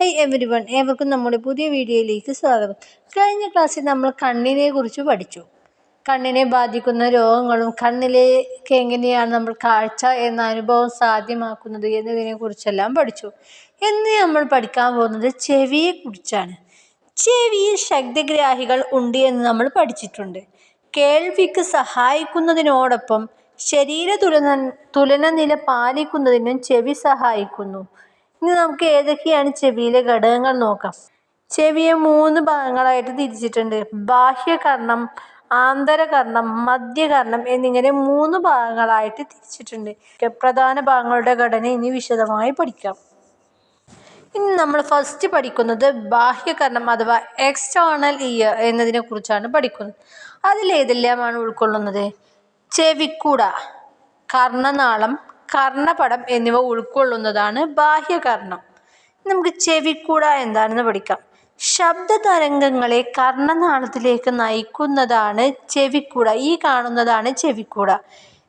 High every one ഏവർക്കും നമ്മുടെ പുതിയ വീഡിയോയിലേക്ക് സ്വാഗതം. കഴിഞ്ഞ ക്ലാസ്സിൽ നമ്മൾ കണ്ണിനെ കുറിച്ച് പഠിച്ചു. കണ്ണിനെ ബാധിക്കുന്ന രോഗങ്ങളും കണ്ണിലേക്ക് എങ്ങനെയാണ് നമ്മൾ കാഴ്ച എന്ന അനുഭവം സാധ്യമാക്കുന്നത് എന്നതിനെ കുറിച്ചെല്ലാം പഠിച്ചു. ഇന്ന് നമ്മൾ പഠിക്കാൻ പോകുന്നത് ചെവിയെ കുറിച്ചാണ് ചെവിയിൽ ശബ്ദഗ്രാഹികൾ ഉണ്ട് എന്ന് നമ്മൾ പഠിച്ചിട്ടുണ്ട്. കേൾവിക്ക് സഹായിക്കുന്നതിനോടൊപ്പം ശരീര തുലന തുലനനില പാലിക്കുന്നതിനും ചെവി സഹായിക്കുന്നു. ഇനി നമുക്ക് ഏതൊക്കെയാണ് ചെവിയിലെ ഘടകങ്ങൾ നോക്കാം. ചെവിയെ മൂന്ന് ഭാഗങ്ങളായിട്ട് തിരിച്ചിട്ടുണ്ട്. ബാഹ്യകർണം ആന്തരകർണം മധ്യകർണം എന്നിങ്ങനെ മൂന്ന് ഭാഗങ്ങളായിട്ട് തിരിച്ചിട്ടുണ്ട്. പ്രധാന ഭാഗങ്ങളുടെ ഘടന ഇനി വിശദമായി പഠിക്കാം. ഇനി നമ്മൾ ഫസ്റ്റ് പഠിക്കുന്നത് ബാഹ്യകർണം അഥവാ എക്സ്റ്റേണൽ ഇയർ എന്നതിനെ കുറിച്ചാണ് പഠിക്കുന്നത്. അതിലേതെല്ലാമാണ് ഉൾക്കൊള്ളുന്നത്? ചെവിക്കുട കർണനാളം കർണപടം എന്നിവ ഉൾക്കൊള്ളുന്നതാണ് ബാഹ്യകർണം. നമുക്ക് ചെവിക്കൂട എന്താണെന്ന് പഠിക്കാം. ശബ്ദ തരംഗങ്ങളെ കർണനാളത്തിലേക്ക് നയിക്കുന്നതാണ് ചെവിക്കൂട. ഈ കാണുന്നതാണ് ചെവിക്കൂട.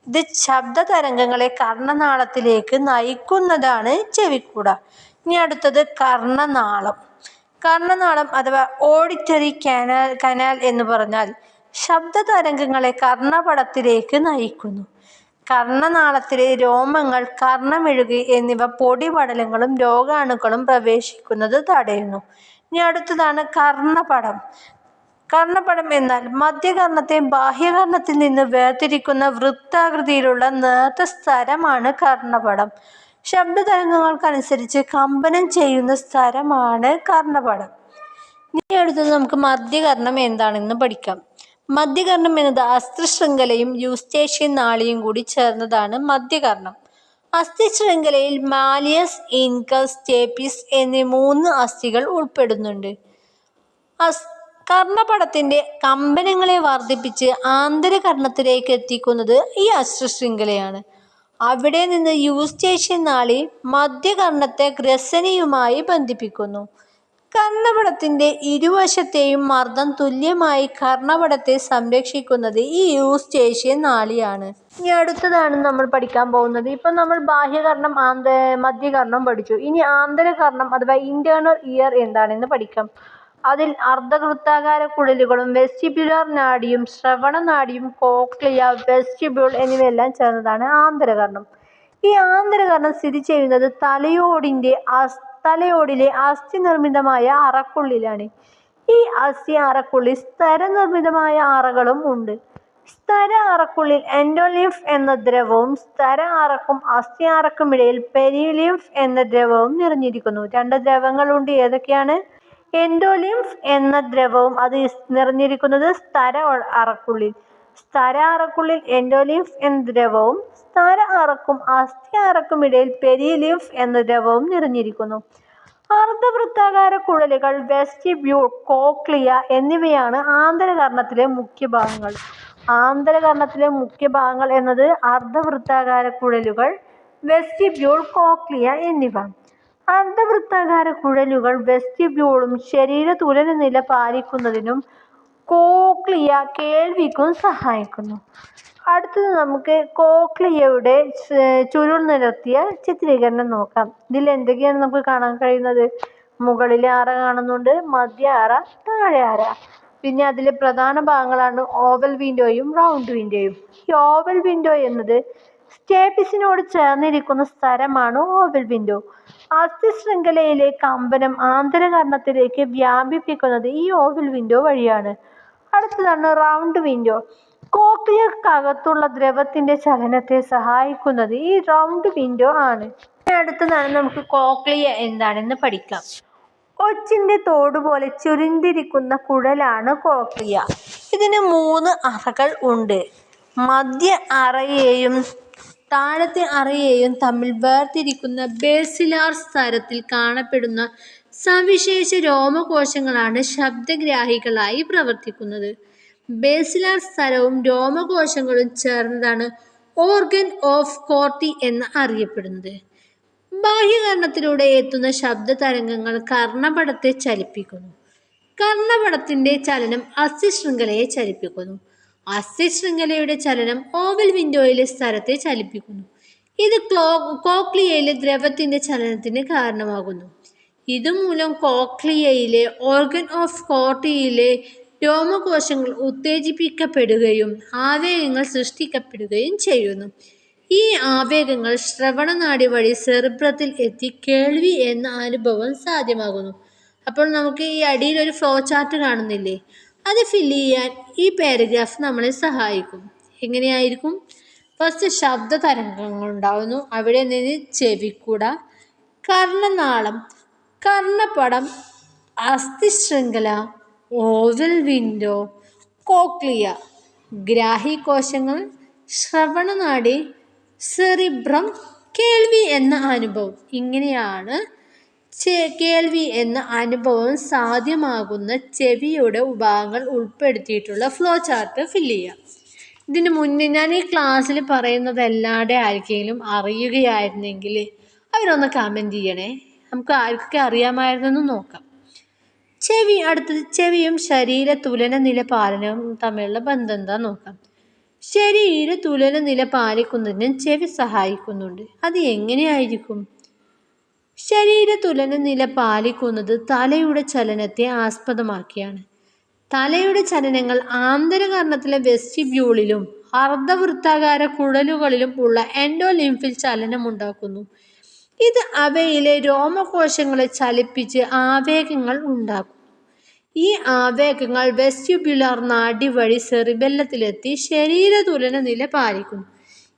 ഇത് ശബ്ദ തരംഗങ്ങളെ കർണനാളത്തിലേക്ക് നയിക്കുന്നതാണ് ചെവിക്കൂട. ഇനി അടുത്തത് കർണനാളം. കർണനാളം അഥവാ ഓഡിറ്ററി കനാൽ കനാൽ എന്ന് പറഞ്ഞാൽ ശബ്ദ തരംഗങ്ങളെ കർണപടത്തിലേക്ക് നയിക്കുന്നു. കർണനാളത്തിലെ രോമങ്ങൾ കർണമെഴുകി എന്നിവ പൊടിപടലങ്ങളും രോഗാണുക്കളും പ്രവേശിക്കുന്നത് തടയുന്നു. ഇനി അടുത്തതാണ് കർണപടം. കർണപടം എന്നാൽ മധ്യകർണത്തെ ബാഹ്യകർണത്തിൽ നിന്ന് വേർതിരിക്കുന്ന വൃത്താകൃതിയിലുള്ള നേർത്ത സ്ഥലമാണ് കർണപടം. ശബ്ദതരംഗങ്ങൾക്കനുസരിച്ച് കമ്പനം ചെയ്യുന്ന സ്ഥലമാണ് കർണപടം. ഇനി അടുത്തത് നമുക്ക് മധ്യകർണം എന്താണെന്ന് പഠിക്കാം. മധ്യകർണം എന്നത് അസ്ഥിശൃംഖലയും യൂസ്റ്റേഷ്യൻ നാളിയും കൂടി ചേർന്നതാണ് മധ്യകർണം. അസ്ഥിശൃംഖലയിൽ മാലിയസ് ഇൻകസ് സ്റ്റേപ്പിസ് എന്നീ മൂന്ന് അസ്ഥികൾ ഉൾപ്പെടുന്നുണ്ട്. അസ് കർണപടത്തിന്റെ കമ്പനങ്ങളെ വർദ്ധിപ്പിച്ച് ആന്തരകർണത്തിലേക്ക് എത്തിക്കുന്നത് ഈ അസ്ഥിശൃംഖലയാണ് അവിടെ നിന്ന് യൂസ്റ്റേഷ്യൻ നാളി മധ്യകർണത്തെ ഗ്രസനിയുമായി ബന്ധിപ്പിക്കുന്നു. കർണപടത്തിന്റെ ഇരുവശത്തെയും മർദ്ദം തുല്യമായി കർണപടത്തെ സംരക്ഷിക്കുന്നത് ഈ യൂസ്റ്റേഷ്യൻ നാളിയാണ്. ഇനി അടുത്തതാണ് നമ്മൾ പഠിക്കാൻ പോകുന്നത്. ഇപ്പം നമ്മൾ ബാഹ്യകർണം ആന്ത മധ്യകർണം പഠിച്ചു. ഇനി ആന്തരകർണം അഥവാ ഇന്റേണൽ ഇയർ എന്താണെന്ന് പഠിക്കാം. അതിൽ അർദ്ധവൃത്താകാര കുഴലുകളും വെസ്റ്റിബ്യുലർ നാടിയും ശ്രവണ നാഡിയും കോക്ലിയ വെസ്റ്റിബ്യൂൾ എന്നിവയെല്ലാം ചേർന്നതാണ് ആന്തരകർണം. ഈ ആന്തരകർണം സ്ഥിതി ചെയ്യുന്നത് തലയോടിന്റെ അസ് തലയോടിലെ അസ്ഥി നിർമ്മിതമായ അറക്കുള്ളിലാണ്. ഈ അസ്ഥി അറക്കുള്ളിൽ സ്തരനിർമ്മിതമായ അറകളും ഉണ്ട്. സ്ഥര അറക്കുള്ളിൽ എൻഡോലിംഫ് എന്ന ദ്രവവും സ്ഥര അറക്കും അസ്ഥി അറക്കും ഇടയിൽ പെരിലിംഫ് എന്ന ദ്രവവും നിറഞ്ഞിരിക്കുന്നു. രണ്ട് ദ്രവങ്ങളുണ്ട്. ഏതൊക്കെയാണ്? എൻഡോലിംഫ് എന്ന ദ്രവവും അത് നിറഞ്ഞിരിക്കുന്നത് സ്ഥര അറക്കുള്ളിൽ. സ്തര അറക്കുള്ളിൽ എൻഡോലിംഫ് എന്ന ദ്രവവും സ്തര അറക്കും അസ്ഥി അറക്കും ഇടയിൽ പെരിലിംഫ് എന്ന ദ്രവവും നിറഞ്ഞിരിക്കുന്നു. അർദ്ധവൃത്താകാര കുഴലുകൾ വെസ്റ്റിബ്യൂൾ കോക്ലിയ എന്നിവയാണ് ആന്തരകർണത്തിലെ മുഖ്യഭാഗങ്ങൾ ആന്തരകർണത്തിലെ മുഖ്യ ഭാഗങ്ങൾ എന്നത് അർദ്ധവൃത്താകാര കുഴലുകൾ വെസ്റ്റിബ്യൂൾ കോക്ലിയ എന്നിവ. അർദ്ധവൃത്താകാര കുഴലുകൾ വെസ്റ്റിബ്യൂളും ശരീര തുലനനില പാലിക്കുന്നതിനും കോക്ലിയ കേൾവിക്കും സഹായിക്കുന്നു. അടുത്തത് നമുക്ക് കോക്ലിയയുടെ ചുരുൾ നിരത്തിയ ചിത്രീകരണം നോക്കാം. ഇതിൽ എന്തൊക്കെയാണ് നമുക്ക് കാണാൻ കഴിയുന്നത്? മുകളിലെ അറ കാണുന്നുണ്ട് മധ്യ അറ താഴെ അറ പിന്നെ അതിലെ പ്രധാന ഭാഗങ്ങളാണ് ഓവൽ വിൻഡോയും റൗണ്ട് വിൻഡോയും. ഈ ഓവൽ വിൻഡോ എന്നത് സ്റ്റേപ്പിസിനോട് ചേർന്നിരിക്കുന്ന സ്ഥലമാണ് ഓവൽ വിൻഡോ. അസ്ഥി ശൃംഖലയിലെ കമ്പനം ആന്തരകർണത്തിലേക്ക് വ്യാപിപ്പിക്കുന്നത് ഈ ഓവൽ വിൻഡോ വഴിയാണ്. അടുത്തതാണ് റൗണ്ട് വിൻഡോ കോക്ലിയക്കകത്തുള്ള ദ്രവത്തിന്റെ ചലനത്തെ സഹായിക്കുന്നത് ഈ റൗണ്ട് വിൻഡോ ആണ്. അടുത്തതാണ് നമുക്ക് കോക്ലിയ എന്താണെന്ന് പഠിക്കാം. ഒച്ചിന്റെ തോട് പോലെ ചുരുണ്ടിരിക്കുന്ന കുഴലാണ് കോക്ലിയ. ഇതിന് മൂന്ന് അറകൾ ഉണ്ട്. മധ്യ അറയെയും താഴത്തെ അറയെയും തമ്മിൽ വേർതിരിക്കുന്ന ബേസിലാർ സ്തരത്തിൽ കാണപ്പെടുന്ന സവിശേഷ രോമകോശങ്ങളാണ് ശബ്ദഗ്രാഹികളായി പ്രവർത്തിക്കുന്നത്. ബേസിലാർ സ്ഥലവും രോമകോശങ്ങളും ചേർന്നതാണ് ഓർഗൻ ഓഫ് കോർട്ടി എന്ന് അറിയപ്പെടുന്നത്. ബാഹ്യകർണത്തിലൂടെ എത്തുന്ന ശബ്ദ തരംഗങ്ങൾ കർണപടത്തെ ചലിപ്പിക്കുന്നു. കർണപടത്തിന്റെ ചലനം അസ്ഥിശൃംഖലയെ ചലിപ്പിക്കുന്നു. അസ്ഥിശൃംഖലയുടെ ചലനം ഓവൽ വിൻഡോയിലെ സ്ഥലത്തെ ചലിപ്പിക്കുന്നു. ഇത് ക്ലോ കോക്ലിയയിലെ ദ്രവത്തിന്റെ ചലനത്തിന് കാരണമാകുന്നു. ഇതുമൂലം കോക്ലിയയിലെ ഓർഗൻ ഓഫ് കോർട്ടിയിലെ രോമകോശങ്ങൾ ഉത്തേജിപ്പിക്കപ്പെടുകയും ആവേഗങ്ങൾ സൃഷ്ടിക്കപ്പെടുകയും ചെയ്യുന്നു. ഈ ആവേഗങ്ങൾ ശ്രവണനാഡി വഴി സെറിബ്രത്തിൽ എത്തി കേൾവി എന്ന അനുഭവം സാധ്യമാകുന്നു. അപ്പോൾ നമുക്ക് ഈ അടിയിൽ ഒരു ഫ്ലോ ചാർട്ട് കാണുന്നില്ലേ? അത് ഫില്ല് ചെയ്യാൻ ഈ പാരഗ്രാഫ് നമ്മളെ സഹായിക്കും. എങ്ങനെയായിരിക്കും? ഫസ്റ്റ് ശബ്ദ തരംഗങ്ങൾ ഉണ്ടാകുന്നു അവിടെ നിന്ന് ചെവിക്കുട, കർണനാളം, കർണപടം, അസ്ഥിശൃംഖല, ഓവൽ വിൻഡോ, കോക്ലിയ, ഗ്രാഹി കോശങ്ങൾ ശ്രവണനാടി സെറിബ്രം, കേൾവി എന്ന അനുഭവം. ഇങ്ങനെയാണ് കേൾവി എന്ന അനുഭവം സാധ്യമാകുന്ന ചെവിയുടെ ഭാഗങ്ങൾ ഉൾപ്പെടുത്തിയിട്ടുള്ള ഫ്ലോ ചാർട്ട് ഫില്ല് ചെയ്യാം. ഇതിന് മുന്നേ ഞാൻ ഈ ക്ലാസ്സിൽ പറയുന്നത് എല്ലാവരുടെ ആർക്കെങ്കിലും അറിയുകയായിരുന്നെങ്കിൽ അവരൊന്ന് കമന്റ് ചെയ്യണേ. നമുക്ക് ആർക്കൊക്കെ അറിയാമായിരുന്നെന്ന് നോക്കാം. ചെവി അടുത്തത് ചെവിയും ശരീര തുലന നില പാലനവും തമ്മിലുള്ള ബന്ധം എന്താ നോക്കാം. ശരീര തുലന നില പാലിക്കുന്നതിന് ചെവി സഹായിക്കുന്നുണ്ട്. അത് എങ്ങനെയായിരിക്കും? ശരീര തുലന നില പാലിക്കുന്നത് തലയുടെ ചലനത്തെ ആസ്പദമാക്കിയാണ്. തലയുടെ ചലനങ്ങൾ ആന്തരകർണത്തിലെ വെസ്റ്റിബ്യൂളിലും അർദ്ധവൃത്താകാര കുഴലുകളിലും ഉള്ള എൻഡോലിംഫിൽ ചലനമുണ്ടാക്കുന്നു. ഇത് അവയിലെ രോമകോശങ്ങളെ ചലിപ്പിച്ച് ആവേഗങ്ങൾ ഉണ്ടാക്കും ഈ ആവേഗങ്ങൾ വെസ്റ്റ്യുബുലാർ നാഡി വഴി സെറിബെല്ലത്തിലെത്തി ശരീര തുലന നില പാലിക്കുന്നു.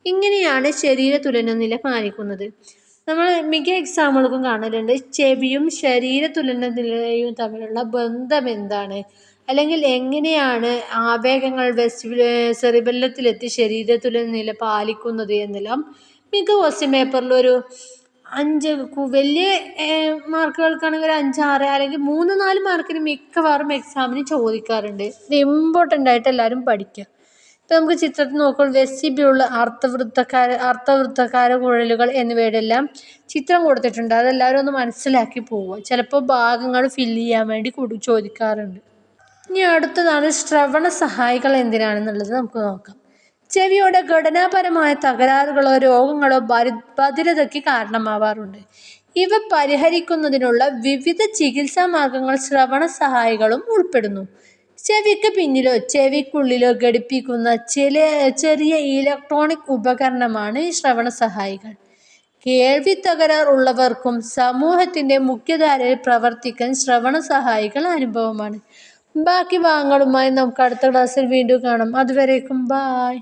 ഇങ്ങനെയാണ് ശരീരതുലന നില പാലിക്കുന്നത്. നമ്മൾ മിക്ക എക്സാമ്പിളുകളും കാണലുണ്ട് ചെവിയും ശരീരതുലന നിലയും തമ്മിലുള്ള ബന്ധം എന്താണ്? അല്ലെങ്കിൽ എങ്ങനെയാണ് ആവേഗങ്ങൾ വെസ്റ്റ് സെറിബെല്ലത്തിലെത്തി ശരീര തുലന നില പാലിക്കുന്നത് എന്നെല്ലാം മിക്ക ക്വസ്റ്റ്യൻ പേപ്പറിലൊരു അഞ്ച് വലിയ മാർക്കുകൾക്കാണെങ്കിൽ ഒരു അഞ്ചാറ് അല്ലെങ്കിൽ മൂന്ന് നാല് മാർക്കിന് മിക്കവാറും എക്സാമിന് ചോദിക്കാറുണ്ട്. ഇത് ഇമ്പോർട്ടന്റ് ആയിട്ട് എല്ലാവരും പഠിക്കുക. ഇപ്പം നമുക്ക് ചിത്രത്തിൽ നോക്കുമ്പോൾ വെസ്റ്റിബ്യൂൾ, അർത്ഥവൃത്തക്കാര അർത്ഥവൃത്തക്കാര കുഴലുകൾ എന്നിവയുടെ എല്ലാം ചിത്രം കൊടുത്തിട്ടുണ്ട്. അതെല്ലാവരും ഒന്ന് മനസ്സിലാക്കി പോവുക. ചിലപ്പോൾ ഭാഗങ്ങൾ ഫില്ല് ചെയ്യാൻ വേണ്ടി ചോദിക്കാറുണ്ട്. ഇനി അടുത്തതാണ് ശ്രവണ സഹായികൾ എന്തിനാണെന്നുള്ളത് നമുക്ക് നോക്കാം. ചെവിയുടെ ഘടനാപരമായ തകരാറുകളോ രോഗങ്ങളോ ബധിരതയ്ക്ക് കാരണമാവാറുണ്ട്. ഇവ പരിഹരിക്കുന്നതിനുള്ള വിവിധ ചികിത്സാ മാർഗങ്ങൾ ശ്രവണ സഹായികളും ഉൾപ്പെടുന്നു. ചെവിക്ക് പിന്നിലോ ചെവിക്കുള്ളിലോ ഘടിപ്പിക്കുന്ന ചില ചെറിയ ഇലക്ട്രോണിക് ഉപകരണമാണ് ഈ ശ്രവണ സഹായികൾ. കേൾവി തകരാർ ഉള്ളവർക്കും സമൂഹത്തിന്റെ മുഖ്യധാരയിൽ പ്രവർത്തിക്കാൻ ശ്രവണ സഹായികൾ അനുഭവമാണ്. ബാക്കി ഭാഗങ്ങളുമായി നമുക്ക് അടുത്ത ക്ലാസ്സിൽ വീണ്ടും കാണാം. അതുവരേക്കും ബൈ.